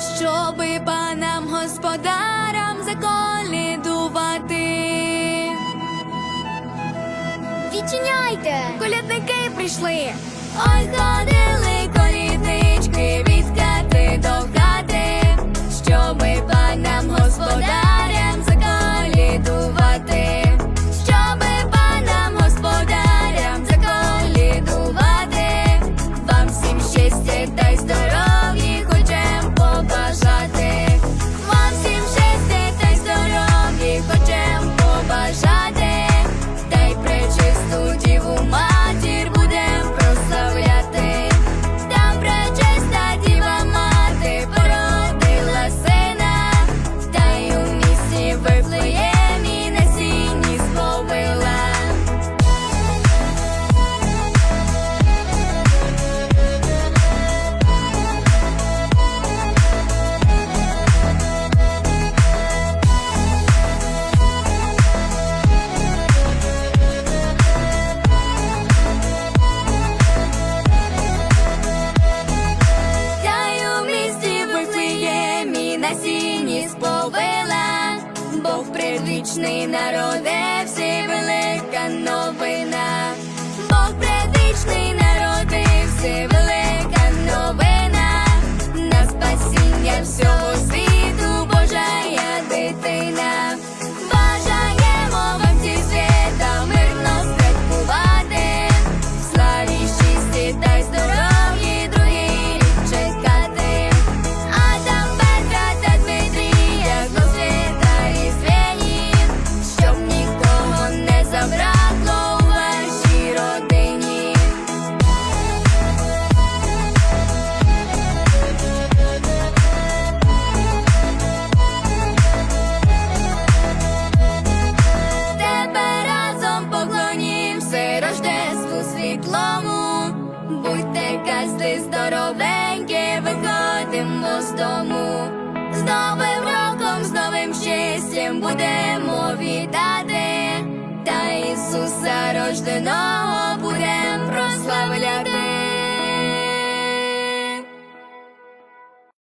щоби панам господарам заколідувати. Відчиняйте, колядники прийшли, ой ходили. Вічний народе, всі велика новина, Бог предвічний народи, всі велика. з дому, з новим роком, з новим щастям будемо вітати, та Ісуса рождено.